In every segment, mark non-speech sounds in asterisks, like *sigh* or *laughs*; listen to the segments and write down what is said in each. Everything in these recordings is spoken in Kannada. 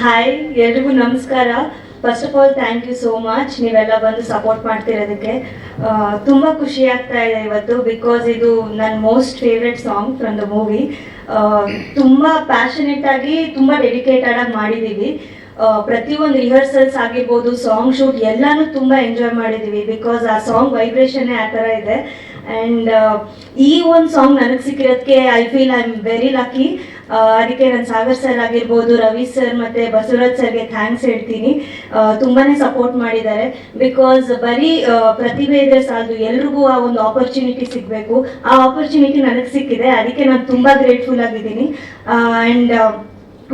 ಹಾಯ್ ಎಲ್ರಿಗೂ ನಮಸ್ಕಾರ. First of all thank you so much ನೀವೆಲ್ಲ ಬಂದು ಸಪೋರ್ಟ್ ಮಾಡ್ತಿರೋದಕ್ಕೆ ತುಂಬ ಖುಷಿ ಆಗ್ತಾ ಇದೆ ಇವತ್ತು ಬಿಕಾಸ್ ಇದು ನನ್ನ most favourite song from the movie ತುಂಬ ಪ್ಯಾಷನೇಟ್ ಆಗಿ, ತುಂಬ ಡೆಡಿಕೇಟೆಡ್ ಆಗಿ ಮಾಡಿದ್ದೀವಿ ಪ್ರತಿಯೊಂದು ರಿಹರ್ಸಲ್ಸ್ ಆಗಿರ್ಬೋದು ಸಾಂಗ್ ಶೂಟ್ ಎಲ್ಲಾನು ತುಂಬ ಎಂಜಾಯ್ ಮಾಡಿದ್ದೀವಿ ಬಿಕಾಸ್ ಆ ಸಾಂಗ್ ವೈಬ್ರೇಷನ್ನೇ ಆ ಥರ ಇದೆ. ಆ್ಯಂಡ್ ಈ ಒಂದು ಸಾಂಗ್ ನನಗೆ ಸಿಕ್ಕಿರೋದಕ್ಕೆ I feel I am very lucky ಅದಕ್ಕೆ ನಾನು ಸಾಗರ್ ಸರ್ ಆಗಿರ್ಬೋದು, ರವಿ ಸರ್ ಮತ್ತು ಬಸವರಾಜ್ ಸರ್ಗೆ ಥ್ಯಾಂಕ್ಸ್ ಹೇಳ್ತೀನಿ. ತುಂಬಾ ಸಪೋರ್ಟ್ ಮಾಡಿದ್ದಾರೆ. ಬಿಕಾಸ್ ಬರೀ ಪ್ರತಿಭೆ ಇದ್ರೆ ಸಾಲದು. ಎಲ್ರಿಗೂ ಆ ಒಂದು ಆಪರ್ಚುನಿಟಿ ಸಿಗಬೇಕು. ಆ ಆಪರ್ಚುನಿಟಿ ನನಗೆ ಸಿಕ್ಕಿದೆ. ಅದಕ್ಕೆ ನಾನು ತುಂಬ ಗ್ರೇಟ್ಫುಲ್ ಆಗಿದ್ದೀನಿ. ಆ್ಯಂಡ್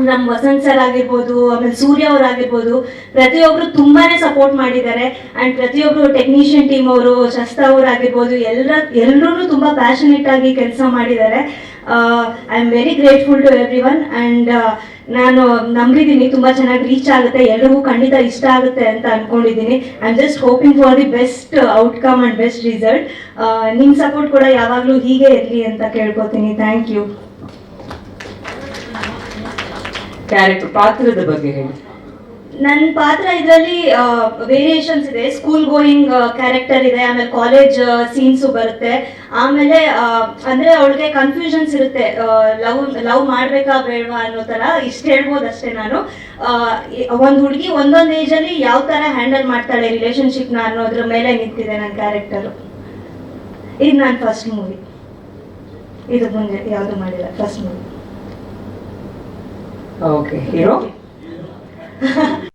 ನಮ್ಮ ವಸಂತ್ ಸರ್ ಆಗಿರ್ಬೋದು, ಆಮೇಲೆ ಸೂರ್ಯ ಅವರಾಗಿರ್ಬೋದು, ಪ್ರತಿಯೊಬ್ರು ತುಂಬಾನೇ ಸಪೋರ್ಟ್ ಮಾಡಿದ್ದಾರೆ. ಅಂಡ್ ಪ್ರತಿಯೊಬ್ರು ಟೆಕ್ನಿಷಿಯನ್ ಟೀಮ್ ಅವರು ಶಸ್ತ ಅವ್ರು ಆಗಿರ್ಬೋದು ಎಲ್ಲರ ಎಲ್ಲರೂ ತುಂಬಾ ಪ್ಯಾಷನೆಟ್ ಆಗಿ ಕೆಲಸ ಮಾಡಿದ್ದಾರೆ. I am very grateful to everyone and ನಾನು ನಂಬಿದ್ದೀನಿ, ತುಂಬಾ ಚೆನ್ನಾಗಿ ರೀಚ್ ಆಗುತ್ತೆ, ಎಲ್ರಿಗೂ ಖಂಡಿತ ಇಷ್ಟ ಆಗುತ್ತೆ ಅಂತ ಅನ್ಕೊಂಡಿದ್ದೀನಿ. I am just hoping for the best outcome and best result ನಿಮ್ಮ ಸಪೋರ್ಟ್ ಕೂಡ ಯಾವಾಗಲೂ ಹೀಗೆ ಇರಲಿ ಅಂತ ಕೇಳ್ಕೊತೀನಿ. ಥ್ಯಾಂಕ್ ಯು ಕ್ಯಾರೆಕ್ಟರ್ ಪಾತ್ರದ ಬಗ್ಗೆ ಹೇಳಿ. ನನ್ನ ಪಾತ್ರ ಇದರಲ್ಲಿ ವೇರಿಯೇಷನ್ಸ್ ಇದೆ. ಸ್ಕೂಲ್ ಗೋಯಿಂಗ್ ಕ್ಯಾರೆಕ್ಟರ್ ಇದೆ, ಆಮೇಲೆ ಕಾಲೇಜ್ ಸೀನ್ಸು ಬರುತ್ತೆ. ಆಮೇಲೆ ಅಂದರೆ ಅವಳಿಗೆ ಕನ್ಫ್ಯೂಷನ್ಸ್ ಇರುತ್ತೆ. ಲವ್ ಲವ್ ಮಾಡಬೇಕಾ ಬೇಡವಾ ಅನ್ನೋ ತರ ಇಷ್ಟು ಹೇಳ್ಬೋದು ಅಷ್ಟೇ ನಾನು ಒಂದು ಹುಡುಗಿ ಒಂದೊಂದು ಏಜಲ್ಲಿ ಯಾವ ತರ ಹ್ಯಾಂಡಲ್ ಮಾಡ್ತಾಳೆ ರಿಲೇಶನ್ಶಿಪ್ನ ಅನ್ನೋದ್ರ ಮೇಲೆ ನಿಂತಿದೆ ನನ್ನ ಕ್ಯಾರೆಕ್ಟರು ಇದು ನನ್ನ ಫಸ್ಟ್ ಮೂವಿ ಇದು ಮುಂದೆ ಯಾವುದು ಮಾಡಿಲ್ಲ ಫಸ್ಟ್ ಮೂವಿ Okay. ¿Y? *laughs*